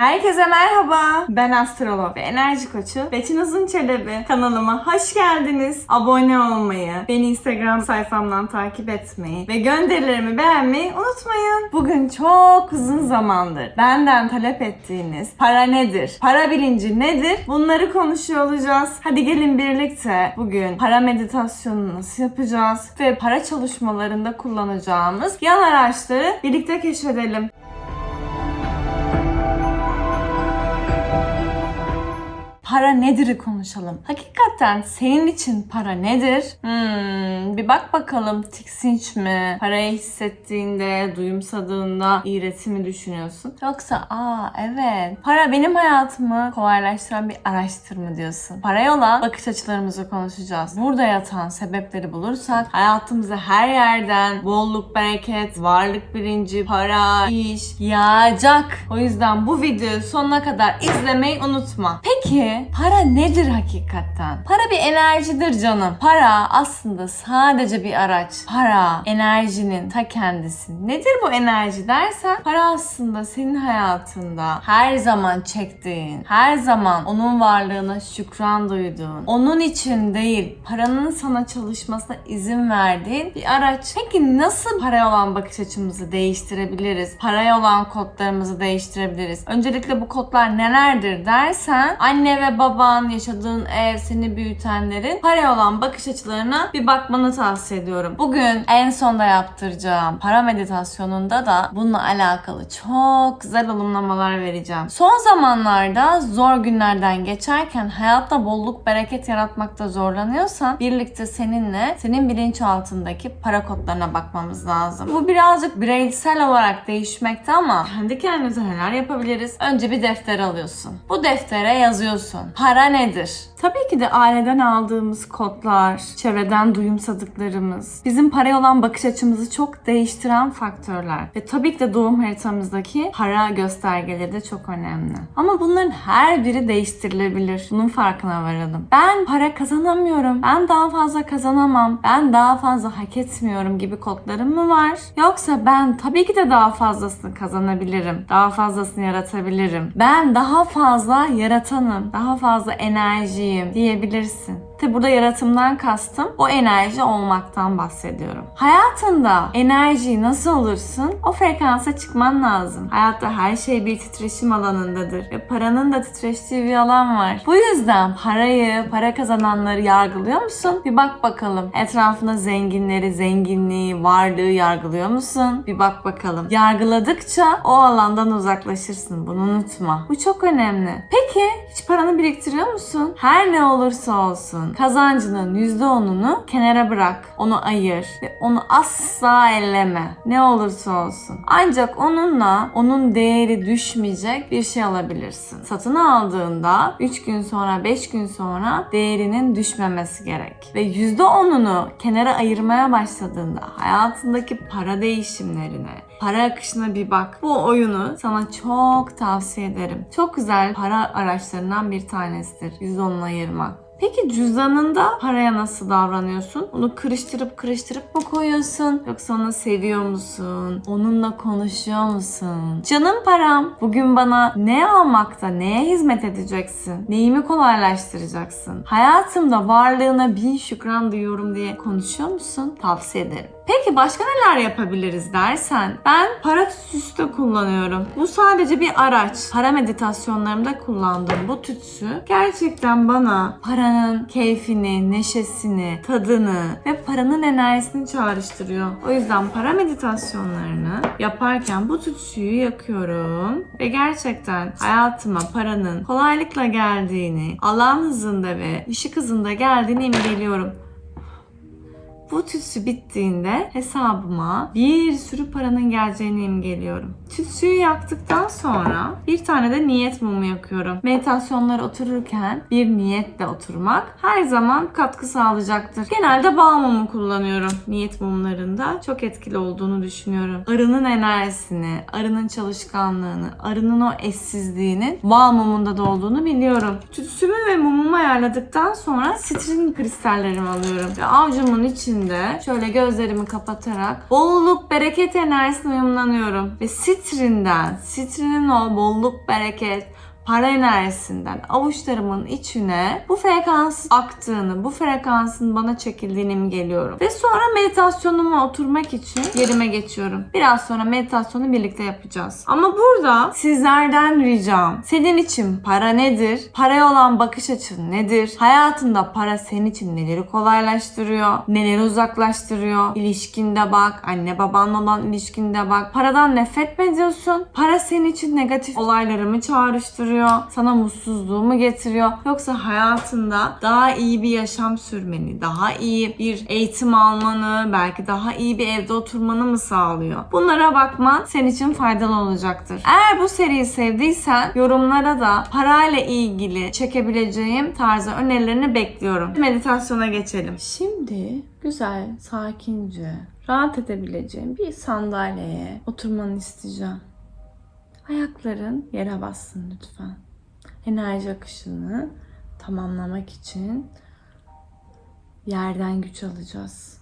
Herkese merhaba. Ben astrolog ve enerji koçu Beçin Uzun Çelebi. Kanalıma hoş geldiniz. Abone olmayı, beni Instagram sayfamdan takip etmeyi ve gönderilerimi beğenmeyi unutmayın. Bugün çok uzun zamandır benden talep ettiğiniz para nedir? Para bilinci nedir? Bunları konuşuyor olacağız. Hadi gelin birlikte bugün para meditasyonunu nasıl yapacağız ve para çalışmalarında kullanacağımız yan araçları birlikte keşfedelim. Para nedir'i konuşalım. Hakikaten senin için para nedir? Hmm, bir bak bakalım tiksinç mi? Parayı hissettiğinde, duyumsadığında iğreti mi düşünüyorsun? Yoksa aa evet para benim hayatımı kolaylaştıran bir araçtır mı diyorsun? Paraya olan bakış açılarımızı konuşacağız. Burada yatan sebepleri bulursak hayatımıza her yerden bolluk, bereket, varlık bilinci, para, iş yağacak. O yüzden bu videoyu sonuna kadar izlemeyi unutma. Peki para nedir hakikaten? Para bir enerjidir canım. Para aslında sadece bir araç. Para enerjinin ta kendisi. Nedir bu enerji dersen para aslında senin hayatında her zaman çektiğin, her zaman onun varlığına şükran duyduğun, onun için değil paranın sana çalışmasına izin verdiğin bir araç. Peki nasıl paraya olan bakış açımızı değiştirebiliriz? Paraya olan kodlarımızı değiştirebiliriz. Öncelikle bu kodlar nelerdir dersen anne ve baban, yaşadığın ev, seni büyütenlerin paraya olan bakış açılarına bir bakmanı tavsiye ediyorum. Bugün en sonda yaptıracağım para meditasyonunda da bununla alakalı çok güzel olumlamalar vereceğim. Son zamanlarda zor günlerden geçerken hayatta bolluk bereket yaratmakta zorlanıyorsan birlikte seninle senin bilinçaltındaki para kodlarına bakmamız lazım. Bu birazcık bireysel olarak değişmekte ama kendi kendimize neler yapabiliriz? Önce bir defter alıyorsun. Bu deftere yazıyorsun. Para nedir? Tabii ki de aileden aldığımız kodlar, çevreden duyumsadıklarımız, bizim paraya olan bakış açımızı çok değiştiren faktörler. Ve tabii ki de doğum haritamızdaki para göstergeleri de çok önemli. Ama bunların her biri değiştirilebilir. Bunun farkına varalım. Ben para kazanamıyorum. Ben daha fazla kazanamam. Ben daha fazla hak etmiyorum gibi kodlarım mı var? Yoksa ben tabii ki de daha fazlasını kazanabilirim. Daha fazlasını yaratabilirim. Ben daha fazla yaratanım. Daha fazla enerjiyim diyebilirsin. Tabi burada yaratımdan kastım o enerji olmaktan bahsediyorum. Hayatında enerjiyi nasıl olursun? O frekansa çıkman lazım. Hayatta her şey bir titreşim alanındadır. Ve paranın da titreştiği bir alan var. Bu yüzden parayı, para kazananları yargılıyor musun? Bir bak bakalım. Etrafında zenginleri, zenginliği, varlığı yargılıyor musun? Bir bak bakalım. Yargıladıkça o alandan uzaklaşırsın. Bunu unutma. Bu çok önemli. Peki hiç paranı biriktiriyor musun? Her ne olursa olsun kazancının %10'unu kenara bırak. Onu ayır ve onu asla elleme. Ne olursa olsun. Ancak onunla onun değeri düşmeyecek bir şey alabilirsin. Satın aldığında 3 gün sonra 5 gün sonra değerinin düşmemesi gerek. Ve %10'unu kenara ayırmaya başladığında hayatındaki para değişimlerine, para akışına bir bak. Bu oyunu sana çok tavsiye ederim. Çok güzel para araçlarından bir tanesidir. %10'unu ayırmak. Peki cüzdanında paraya nasıl davranıyorsun? Onu kırıştırıp kırıştırıp mı koyuyorsun? Yoksa onu seviyor musun? Onunla konuşuyor musun? Canım param bugün bana ne almakta, neye hizmet edeceksin? Neyimi kolaylaştıracaksın? Hayatımda varlığına bin şükran duyuyorum diye konuşuyor musun? Tavsiye ederim. Peki başka neler yapabiliriz dersen ben para tütsüsü de kullanıyorum. Bu sadece bir araç. Para meditasyonlarımda kullandığım bu tütsü gerçekten bana paranın keyfini, neşesini, tadını ve paranın enerjisini çağrıştırıyor. O yüzden para meditasyonlarını yaparken bu tütsüyü yakıyorum ve gerçekten hayatıma paranın kolaylıkla geldiğini, alan hızında ve ışık hızında geldiğini imgeliyorum. Bu tütsü bittiğinde hesabıma bir sürü paranın geleceğini imgeliyorum. Tütsüyü yaktıktan sonra bir tane de niyet mumu yakıyorum. Meditasyonlara otururken bir niyetle oturmak her zaman katkı sağlayacaktır. Genelde bağ mumu kullanıyorum niyet mumlarında. Çok etkili olduğunu düşünüyorum. Arının enerjisini, arının çalışkanlığını, arının o eşsizliğinin bağ mumunda da olduğunu biliyorum. Tütsümü ve mumumu ayarladıktan sonra sitrin kristallerimi alıyorum. Ve avcumun içinde içinde şöyle gözlerimi kapatarak bolluk bereket enerjisine uyumlanıyorum. Ve sitrinden, sitrinin o bolluk bereket, para enerjisinden avuçlarımın içine bu frekans aktığını, bu frekansın bana çekildiğini mi geliyorum. Ve sonra meditasyonuma oturmak için yerime geçiyorum. Biraz sonra meditasyonu birlikte yapacağız. Ama burada sizlerden ricam senin için para nedir? Paraya olan bakış açın nedir? Hayatında para senin için neleri kolaylaştırıyor? Neleri uzaklaştırıyor? İlişkinde bak, anne babanla olan ilişkinde bak. Paradan nefret mi ediyorsun? Para senin için negatif olayları mı çağrıştırıyor? Sana mutsuzluğu mu getiriyor? Yoksa hayatında daha iyi bir yaşam sürmeni, daha iyi bir eğitim almanı, belki daha iyi bir evde oturmanı mı sağlıyor? Bunlara bakman senin için faydalı olacaktır. Eğer bu seriyi sevdiysen yorumlara da parayla ilgili çekebileceğim tarzı önerilerini bekliyorum. Meditasyona geçelim. Şimdi güzel, sakince, rahat edebileceğim bir sandalyeye oturmanı isteyeceğim. Ayakların yere bassın lütfen. Enerji akışını tamamlamak için yerden güç alacağız.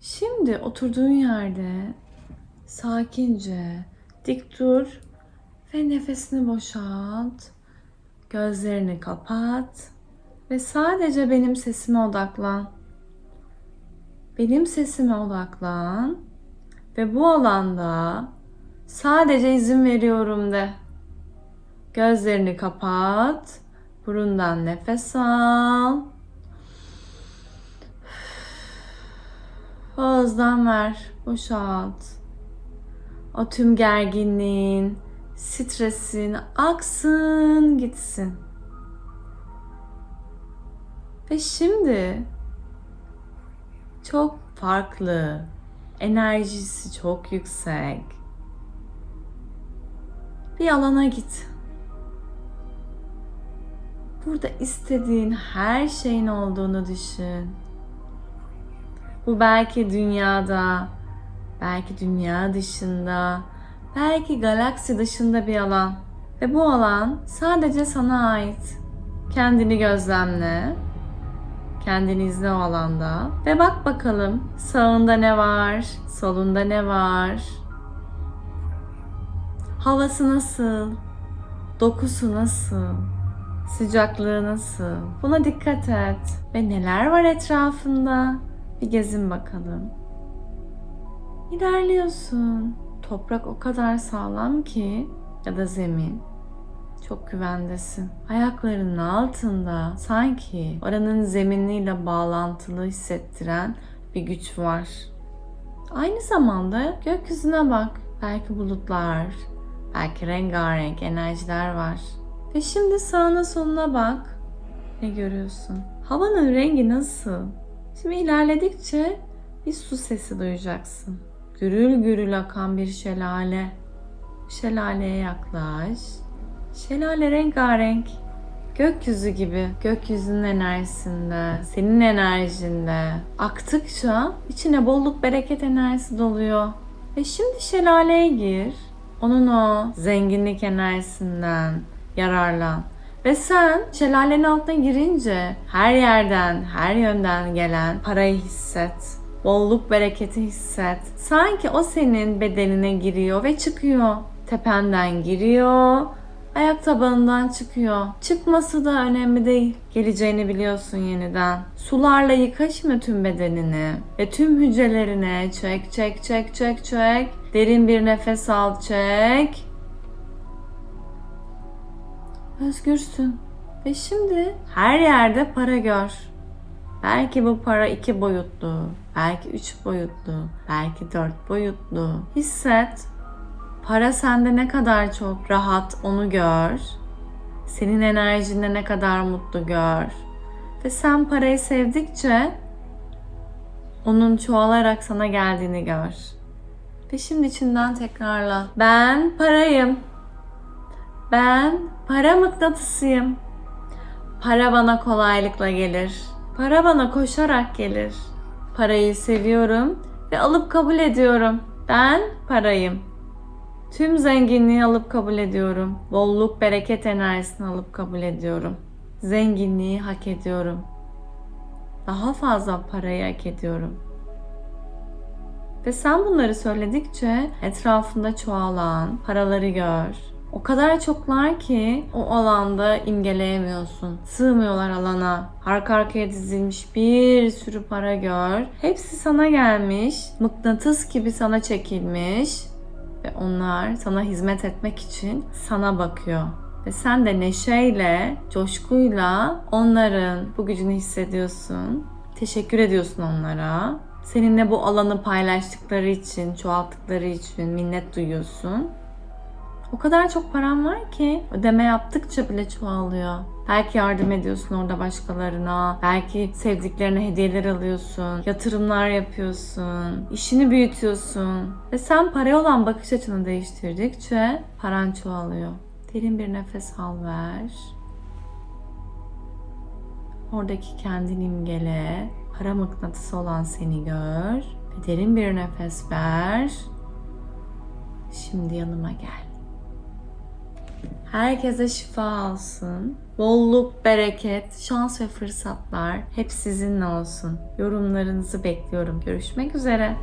Şimdi oturduğun yerde sakince dik dur ve nefesini boşalt. Gözlerini kapat ve sadece benim sesime odaklan. Benim sesime odaklan ve bu alanda Sadece izin veriyorum de. Gözlerini kapat. Burundan nefes al. Ağızdan ver. Boşalt. O tüm gerginliğin, stresin aksın gitsin. Ve şimdi çok farklı, enerjisi çok yüksek bir alana git. Burada istediğin her şeyin olduğunu düşün. Bu belki dünyada, belki dünya dışında, belki galaksi dışında bir alan. Ve bu alan sadece sana ait. Kendini gözlemle. Kendini izle o alanda. Ve bak bakalım sağında ne var, solunda ne var. Havası nasıl? Dokusu nasıl? Sıcaklığı nasıl? Buna dikkat et. Ve neler var etrafında? Bir gezin bakalım. İlerliyorsun. Toprak o kadar sağlam ki ya da zemin çok güvendesin. Ayaklarının altında sanki oranın zeminiyle bağlantılı hissettiren bir güç var. Aynı zamanda gökyüzüne bak. Belki bulutlar, Belki rengarenk enerjiler var. Ve şimdi sağına soluna bak. Ne görüyorsun? Havanın rengi nasıl? Şimdi ilerledikçe bir su sesi duyacaksın. Gürül gürül akan bir şelale. Şelaleye yaklaş. Şelale rengarenk. Gökyüzü gibi, gökyüzünün enerjisinde, senin enerjinde aktıkça içine bolluk bereket enerjisi doluyor. Ve şimdi şelaleye gir onun o zenginlik enerjisinden yararlan. Ve sen şelalenin altına girince her yerden, her yönden gelen parayı hisset. Bolluk bereketi hisset. Sanki o senin bedenine giriyor ve çıkıyor. Tependen giriyor, ayak tabanından çıkıyor. Çıkması da önemli değil. Geleceğini biliyorsun yeniden. Sularla yıka şimdi tüm bedenini ve tüm hücrelerine çek çek çek çek çek. Derin bir nefes al çek. Özgürsün. Ve şimdi her yerde para gör. Belki bu para iki boyutlu, belki üç boyutlu, belki dört boyutlu. Hisset Para sende ne kadar çok rahat onu gör. Senin enerjinde ne kadar mutlu gör. Ve sen parayı sevdikçe onun çoğalarak sana geldiğini gör. Ve şimdi içinden tekrarla. Ben parayım. Ben para mıknatısıyım. Para bana kolaylıkla gelir. Para bana koşarak gelir. Parayı seviyorum ve alıp kabul ediyorum. Ben parayım. Tüm zenginliği alıp kabul ediyorum. Bolluk, bereket enerjisini alıp kabul ediyorum. Zenginliği hak ediyorum. daha fazla parayı hak ediyorum. Ve sen bunları söyledikçe etrafında çoğalan paraları gör. O kadar çoklar ki o alanda imgeleyemiyorsun. Sığmıyorlar alana. Arka arkaya dizilmiş bir sürü para gör. Hepsi sana gelmiş. Mıknatıs gibi sana çekilmiş. Ve onlar sana hizmet etmek için sana bakıyor. Ve sen de neşeyle, coşkuyla onların bu gücünü hissediyorsun. Teşekkür ediyorsun onlara. Seninle bu alanı paylaştıkları için, çoğalttıkları için minnet duyuyorsun. O kadar çok param var ki ödeme yaptıkça bile çoğalıyor. Belki yardım ediyorsun orada başkalarına. Belki sevdiklerine hediyeler alıyorsun. Yatırımlar yapıyorsun. işini büyütüyorsun. Ve sen paraya olan bakış açını değiştirdikçe paran çoğalıyor. Derin bir nefes al ver. Oradaki kendini imgele. Para mıknatısı olan seni gör. Ve derin bir nefes ver. Şimdi yanıma gel. Herkese şifa olsun. Bolluk, bereket, şans ve fırsatlar hep sizinle olsun. Yorumlarınızı bekliyorum. Görüşmek üzere.